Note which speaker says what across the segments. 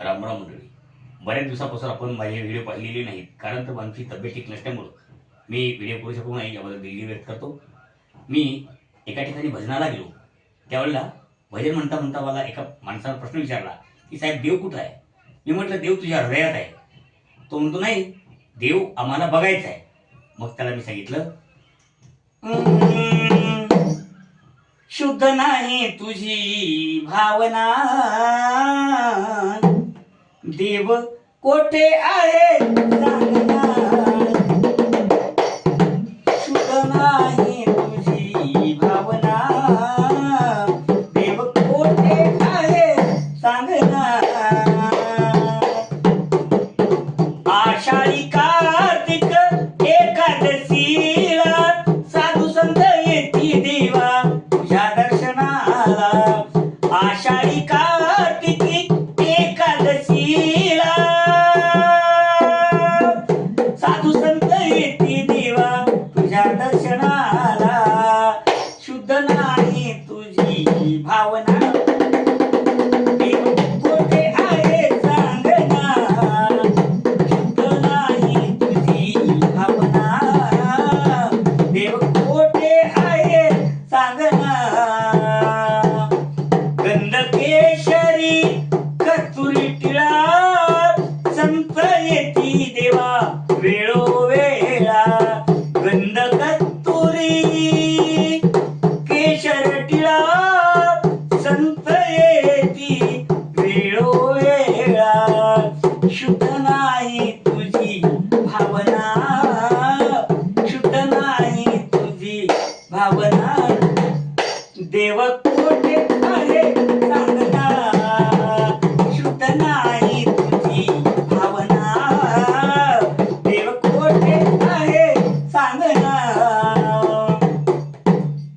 Speaker 1: रामराम मंडळी. बऱ्याच दिवसापासून आपण माझे व्हिडिओ पाहिलेले नाहीत. कारण तर आमची तब्येत ठीक नसल्यामुळं. मी व्हिडिओ करू शकू नाही याबद्दल दिली व्यक्त करतो. मी एका ठिकाणी भजनाला गेलो. त्यावेळेला भजन म्हणता म्हणता मला एका माणसाला प्रश्न विचारला की साहेब देव कुठं आहे? मी म्हटलं देव तुझ्या हृदयात आहे. तो म्हणतो नाही देव आम्हाला बघायचा आहे. मग त्याला मी सांगितलं शुद्ध नाही तुझी भावना. देव कोठे आहे? नाही तुझी भावना देव कोठे आहे सांगना आषाढी कार्तिक एकादशीला साधू संत येती देवा. गंध केशरी कस्तुरी टिळा संत येती देवा वेळोवेळा. गंध कस्तुरी केशर टिळा संत येती वेळोवेळा. शुद्ध नाही तुझी भावना शुद्ध नाही तुझी भावना.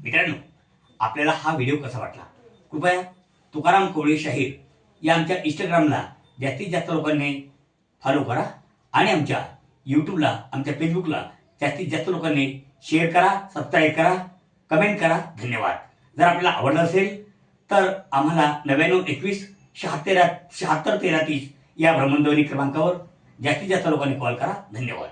Speaker 1: मित्रांनो आपल्याला हा व्हिडिओ कसा वाटला? कृपया तुकाराम कोळी शाहीर या आमच्या इंस्टाग्रामला जास्तीत जास्त लोकांनी फॉलो करा आणि आमच्या यूट्यूबला आमच्या फेसबुकला जास्तीत जास्त लोकांनी शेअर करा सबस्क्राईब करा कमेंट करा. धन्यवाद. जर आपल्याला आवडलं असेल तर आम्हाला नव्याण्णव एकवीस शहात्तर शहात्तर तेरा तीस या भ्रमणध्वनी क्रमांकावर जास्तीत जास्त लोकांनी कॉल करा. धन्यवाद.